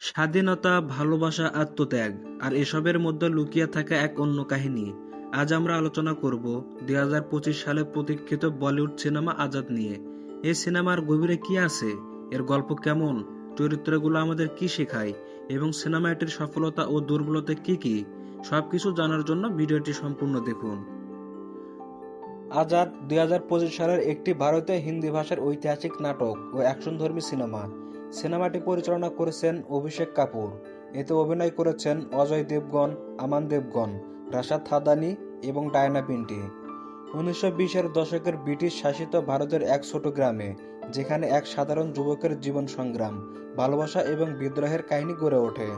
স্বাধীনতা, ভালোবাসা, আত্মত্যাগ, আর এসবের মধ্যে লুকিয়ে থাকা এক অন্য কাহিনী। আজ আমরা আলোচনা করব দুই সালে প্রতীক্ষিত বলিউড সিনেমা আজাদ নিয়ে। এই সিনেমার গভীরে কি আছে? এর গল্প কেমন? চরিত্রগুলো আমাদের কি শেখায়? এবং সিনেমাটির সফলতা ও দুর্বলতা কি কি? সবকিছু জানার জন্য ভিডিওটি সম্পূর্ণ দেখুন। আজাদ দুই হাজার পঁচিশ সালের একটি ভারতীয় হিন্দি ভাষার ঐতিহাসিক নাটক ও অ্যাকশনধর্মী সিনেমা। সিনেমাটি পরিচালনা করেছেন অভিষেক কাপুর। এতে অভিনয় করেছেন অজয় দেবগন আমান দেবগন রাশাদ থাদানি এবং ডায়না পিন্টি। উনিশশো বিশের দশকের ব্রিটিশ শাসিত ভারতের এক ছোট গ্রামে, যেখানে এক সাধারণ যুবকের জীবন সংগ্রাম, ভালোবাসা এবং বিদ্রোহের কাহিনী গড়ে ওঠে।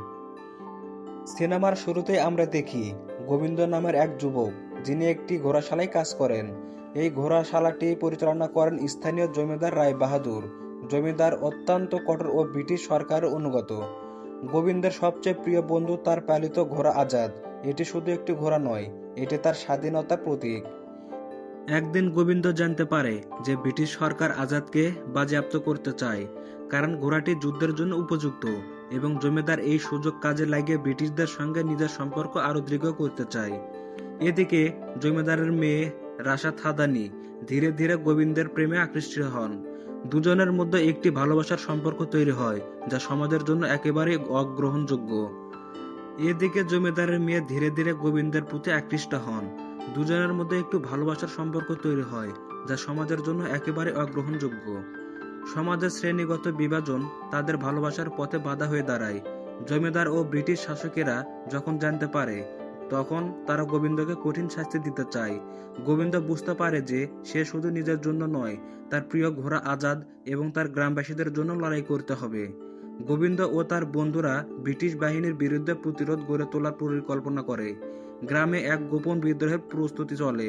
সিনেমার শুরুতেই আমরা দেখি, গোবিন্দ নামের এক যুবক, যিনি একটি ঘোড়াশালায় কাজ করেন। এই ঘোড়াশালাটি পরিচালনা করেন স্থানীয় জমিদার রায় বাহাদুর জমিদার অত্যন্ত কঠোর ও ব্রিটিশ সরকারের অনুগত। গোবিন্দের সবচেয়ে প্রিয় বন্ধু তার পালিত ঘোড়া আজাদ। এটি শুধু একটি ঘোড়া নয়, এটি তার স্বাধীনতার প্রতীক। একদিন গোবিন্দ জানতে পারে যে ব্রিটিশ সরকার আজাদকে বাজেয়াপ্ত করতে চায়, কারণ ঘোড়াটি যুদ্ধের জন্য উপযুক্ত এবং জমিদার এই সুযোগ কাজে লাগিয়ে ব্রিটিশদের সঙ্গে নিজের সম্পর্ক আরও দৃঢ় করতে চায়। এদিকে জমিদারের মেয়ে রাশা থাদানি ধীরে ধীরে গোবিন্দের প্রেমে আকৃষ্ট হন। দুজনের মধ্যে একটি ভালোবাসার সম্পর্ক তৈরি হয়, যা সমাজের জন্য একেবারে অগ্রহণযোগ্য। এদিকে জমিদারের মেয়ে ধীরে ধীরে গোবিন্দের প্রতি আকৃষ্ট হন। দুজনের মধ্যে একটু ভালোবাসার সম্পর্ক তৈরি হয়, যা সমাজের জন্য একেবারে অগ্রহণযোগ্য। সমাজের শ্রেণীগত বিভাজন তাদের ভালোবাসার পথে বাধা হয়ে দাঁড়ায়। জমিদার ও ব্রিটিশ শাসকেরা যখন জানতে পারে তখন তারা গোবিন্দকে কঠিন শাস্তি দিতে চায়। গোবিন্দ বুঝতে পারে যে সে শুধু নিজের জন্য নয়, তার প্রিয় ঘোড়া আজাদ এবং তার গ্রামবাসীদের জন্য লড়াই করতে হবে। গোবিন্দ ও তার বন্ধুরা ব্রিটিশ বাহিনীর বিরুদ্ধে প্রতিরোধ গড়ে তোলার পরিকল্পনা করে। গ্রামে এক গোপন বিদ্রোহের প্রস্তুতি চলে।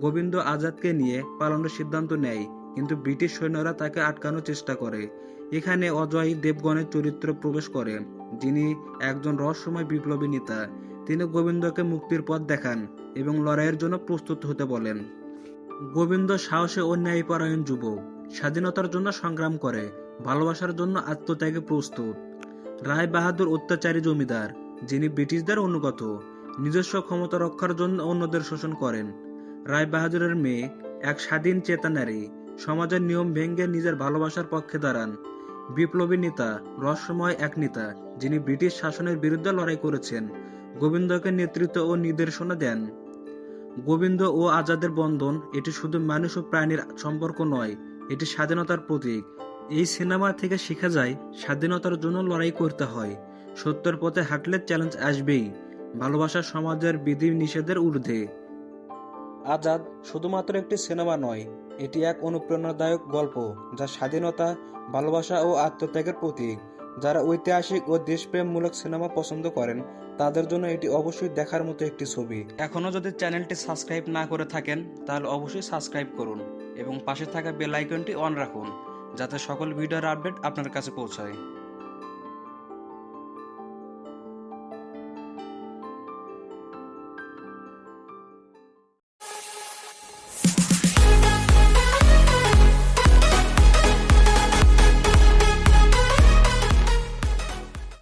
গোবিন্দ আজাদকে নিয়ে পালানোর সিদ্ধান্ত নেয়, কিন্তু ব্রিটিশ সৈন্যরা তাকে আটকানোর চেষ্টা করে। এখানে অজয় দেবগণের চরিত্র প্রবেশ করে, যিনি একজন রহস্যময় বিপ্লবী নেতা। তিনি গোবিন্দকে মুক্তির পথ দেখান এবং লড়াইয়ের জন্য প্রস্তুত হতে বলেন। গোবিন্দ সাহসে ও ন্যায়পরায়ণ যুবক। স্বাধীনতার জন্য সংগ্রাম করে, ভালোবাসার জন্য আত্মত্যাগে প্রস্তুত। রায় বাহাদুর অত্যাচারী জমিদার, যিনি ব্রিটিশদের অনুগত, নিজস্ব ক্ষমতা রক্ষার জন্য অন্যদের শোষণ করেন। রায় বাহাদুরের মেয়ে, এক স্বাধীন চেতনারী সমাজের নিয়ম ভেঙে নিজের ভালোবাসার পক্ষে দাঁড়ান। বিপ্লবী নেতা, রহস্যময় এক নেতা, যিনি ব্রিটিশ শাসনের বিরুদ্ধে লড়াই করেছেন। গোবিন্দকে নেতৃত্ব ও নির্দেশনা দেন। গোবিন্দ ও আজাদের বন্ধন, এটি শুধু মানুষ ও প্রাণীর সম্পর্ক নয়, এটি স্বাধীনতার প্রতীক। এই সিনেমা থেকে শেখা যায়, স্বাধীনতার জন্য লড়াই করতে হয়। সত্যের পথে হাঁটলে চ্যালেঞ্জ আসবেই, ভালোবাসা সমাজের বিধি নিষেধের ঊর্ধ্বে। আজাদ শুধুমাত্র একটি সিনেমা নয়, এটি এক অনুপ্রেরণাদায়ক গল্প, যা স্বাধীনতা, ভালোবাসা ও আত্মত্যাগের প্রতীক। যারা ঐতিহাসিক ও দেশপ্রেমমূলক সিনেমা পছন্দ করেন, তাদের জন্য এটি অবশ্যই দেখার মতো একটি ছবি। এখনও যদি চ্যানেলটি সাবস্ক্রাইব না করে থাকেন, তাহলে অবশ্যই সাবস্ক্রাইব করুন এবং পাশে থাকা বেল আইকনটি অন রাখুন, যাতে সকল ভিডিওর আপডেট আপনার কাছে পৌঁছায়।